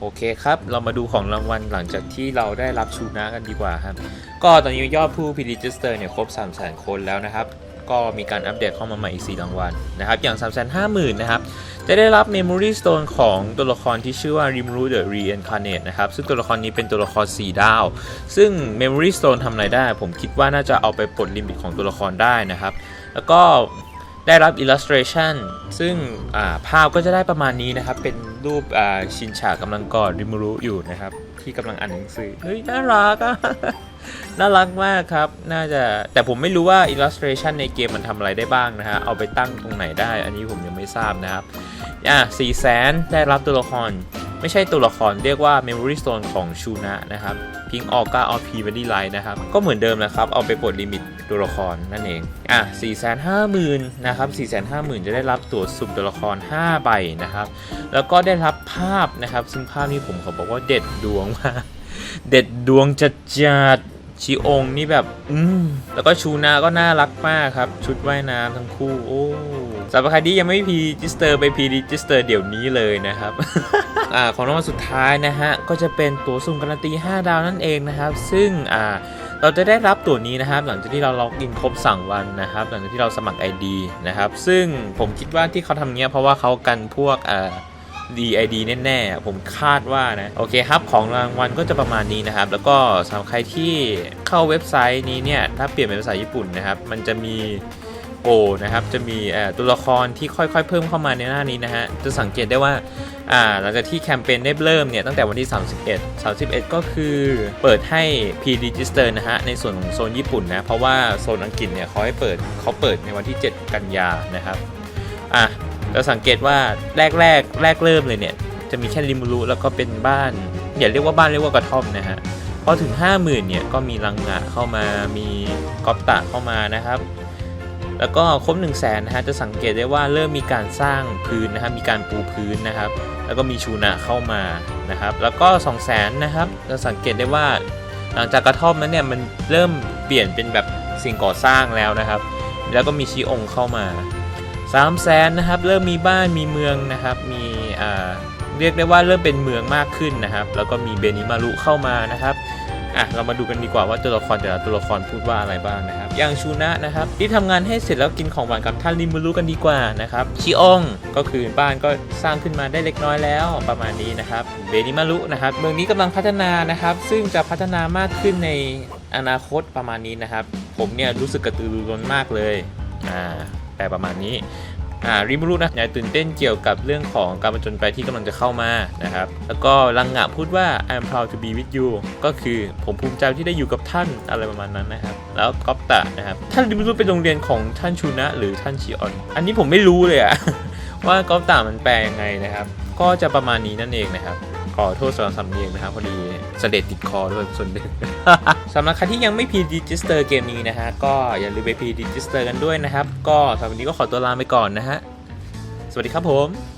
โอเคครับ เรามาดูของรางวัลหลังจากที่เราได้รับชูนะกันดีกว่าครับ ก็ตอนนี้ยอดผู้พิจิสเตอร์เนี่ยครบ3 0 0 0 0 0คนแล้วนะครับ ก็มีการอัปเดตเข้ามาใหม่อีก 4 รางวัลนะครับ อย่าง 3 5 0 0 0 0นะครับ จะได้รับ Memory Stone ของตัวละครที่ชื่อว่า Rimuru the Reincarnate นะครับ ซึ่งตัวละครนี้เป็นตัวละคร 4 ดาว ซึ่ง Memory Stone ทำอะไรได้ ผมคิดว่าน่าจะเอาไปปลดลิมิตของตัวละครได้นะครับ แล้วก็ ได้รับ illustration ซึ่งาภาพก็จะได้ประมาณนี้นะครับ เป็นรูปชินฉากำลังกอดริมูรุอยู่นะครับ ที่กำลังอ่านหนังสือ เฮ้ย น่ารักอะน่ารักมากครับ น่าจะ แต่ผมไม่รู้ว่า illustration ในเกมมันทำอะไรได้บ้างนะฮะ เอาไปตั้งตรงไหนได้ อันนี้ผมยังไม่ทราบนะครับ อะสี่แสนได้รับตัวละคร ไม่ใช่ตัวละครเรียกว่า Memory Stone ของชูนะนะครับพิงออกาออพีวันดี้ไลท์นะครับ ก็เหมือนเดิมนะครับ เอาไปปลดลิมิตตัวละครนั่นเอง อะ 4 5 0 0 0 0 นะครับ 4 5 0 0 0 0 จะได้รับตัวสุ่มตัวละคร 5 ใบนะครับ แล้วก็ได้รับภาพนะครับ ซึ่งภาพนี้ผมขอบอกว่าเด็ดดวงมากเด็ดดวงจัดจัดชิองนี่แบบ อืม แล้วก็ชูนาก็น่ารักมากครับ ชุดว่ายน้ำทั้งคู่ โอ้ สำหรับใครที่ยังไม่พีจิสเตอร์ไปพีจิสเตอร์เดี๋ยวนี้เลยนะครับอ่าของรางวัลสุดท้ายนะฮะ ก็จะเป็นตั๋วสุ่มการันตี 5 ดาวนั่นเองนะครับ ซึ่งอ่าเราจะได้รับตั๋วนี้นะครับ หลังจากที่เราล็อกอินครบสั่งวันนะครับ หลังจากที่เราสมัคร ID นะครับ ซึ่งผมคิดว่าที่เขาทำเนี้ยเพราะว่าเขากันพวกอ่า DID แน่ๆ ผมคาดว่านะ โอเคครับ ของรางวัลก็จะประมาณนี้นะครับ แล้วก็สำหรับใครที่เข้าเว็บไซต์นี้เนี่ย ถ้าเปลี่ยนเป็นภาษาญี่ปุ่นนะครับ มันจะมี โอนะครับจะมีตัวละครที่ค่อยๆ เพิ่มเข้ามาในหน้านี้นะฮะจะสังเกตได้ว่าหลังจากที่แคมเปญได้เริ่มเนี่ยตั้งแต่วันที่ 31 31 ก็คือเปิดให้ P-Register นะฮะในส่วนของโซนญี่ปุ่นนะเพราะว่าโซนอังกฤษเนี่ยเขาให้เปิดเขาเปิดในวันที่ 7 กันยานะครับอะเราสังเกตว่าแรกแรกแรกเริ่มเลยเนี่ยจะมีแค่ริมูรุแล้วก็เป็นบ้านอย่าเรียกว่าบ้านเรียกว่ากระท่อมนะฮะพอถึง 50,000เนี่ยก็มีลังงะเข้ามามีกอบตะเข้ามานะครับ แล้วก็ครบ1 0 0 0 0แสนนะฮะจะสังเกตได้ว่าเริ่มมีการสร้างพื้นนะครับมีการปูพื้นนะครับ แล้วก็มีชูนะเข้ามานะครับ แล้วก็ 2 0 0แสนนะครับจะสังเกตได้ว่าหลังจากกระท่อมนั้นเนี่ยมันเริ่มเปลี่ยนเป็นแบบสิ่งก่อสร้างแล้วนะครับ แล้วก็มีชีองค์เข้ามาสามแสนนะครับเริ่มมีบ้านมีเมืองนะครับมีอ่าเรียกได้ว่าเริ่มเป็นเมืองมากขึ้นนะครับ แล้วก็มีเบนิมารุเข้ามานะครับ อะเรามาดูกันดีกว่าว่าตัวละครแต่ละตัวละครพูดว่าอะไรบ้างนะครับอย่างชูนะนะครับที่ทำงานให้เสร็จแล้วกินของหวานกับท่านริมูรุกันดีกว่านะครับชิองก็คือบ้านก็สร้างขึ้นมาได้เล็กน้อยแล้วประมาณนี้นะครับเบนิมารุนะครับเมืองนี้กำลังพัฒนานะครับ ซึ่งจะพัฒนามากขึ้นในอนาคตประมาณนี้นะครับ ผมเนี่ยรู้สึกกระตือรือร้นมากเลยอ่าแต่ประมาณนี้ อ่าริมูรุนะอย่ยตื่นเต้นเกี่ยวกับเรื่องของการประจนไปที่กำลังจะเข้ามานะครับ แล้วก็ลังงะพูดว่า I'm proud to be with you ก็คือผมภูมิใจที่ได้อยู่กับท่านอะไรประมาณนั้นนะครับ แล้วก๊อปตะนะครับท่านริมูรุเป็นโรงเรียนของท่านชูนะ หรือท่านชิออน อันนี้ผมไม่รู้เลยอะว่าก๊อปตะมันแปลยังไงนะครับ ก็จะประมาณนี้นั่นเองนะครับขอโทษสำหรับสำเนียงนะครับพอดีเสด็จติดคอด้วยส่วนหนึ่งสำหรับใครที่ยังไม่พีดิจิสเตอร์เกมนี้นะฮะก็อย่าลืมไปพีดิจิสเตอร์กันด้วยนะครับ ก็สำหรับวันนี้ก็ขอตัวลาไปก่อนนะฮะ สวัสดีครับผม